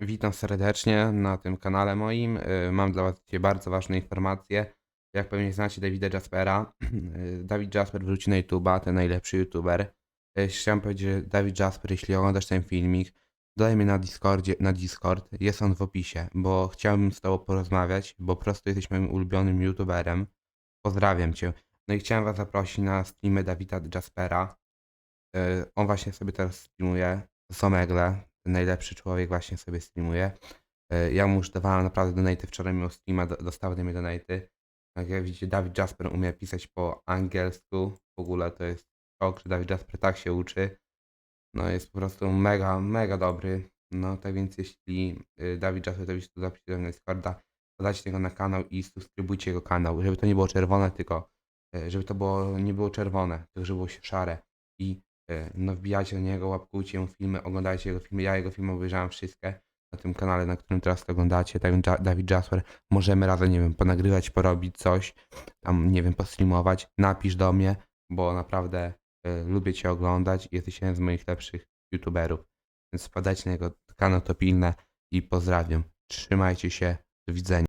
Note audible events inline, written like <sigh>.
Witam serdecznie na tym kanale moim. Y, Mam dla Was dzisiaj bardzo ważne informacje. Jak pewnie znacie Davida Jaspera, <clears throat> y, Dawid Jasper wróci na YouTube'a, ten najlepszy YouTuber. Y, Chciałem powiedzieć, że Dawid Jasper, jeśli oglądasz ten filmik, dodaj mnie na Discordzie, na Discord, jest on w opisie, bo chciałbym z Tobą porozmawiać, bo po prostu jesteś moim ulubionym YouTuberem. Pozdrawiam Cię. No i chciałem Was zaprosić na streamy Dawida Jaspera. On właśnie sobie teraz streamuje z Omegle. Ten najlepszy człowiek właśnie sobie streamuje. Y, Ja mu już dawałem naprawdę donaty. Wczoraj miał streama, do- dostał ode mnie donaty. Tak jak widzicie, Dawid Jasper umie pisać po angielsku. W ogóle to jest szok, że Dawid Jasper tak się uczy. No jest po prostu mega, mega dobry. No tak więc jeśli y, Dawid Jasper to byście tu zapiszcie do mnie Discorda, dodajcie tego na kanał i subskrybujcie jego kanał, żeby to nie było czerwone, tylko y, żeby to było, nie było czerwone, tylko żeby było szare. I no wbijajcie do niego, łapkujcie mu filmy, oglądajcie jego filmy. Ja jego filmy obejrzałem wszystkie na tym kanale, na którym teraz to oglądacie. Tak Dawid Jasper, możemy razem, nie wiem, ponagrywać, porobić coś, tam, nie wiem, postreamować. Napisz do mnie, bo naprawdę y, lubię Cię oglądać i jesteś jeden z moich lepszych youtuberów. Więc wpadajcie na jego kanał, to pilne i pozdrawiam. Trzymajcie się, do widzenia.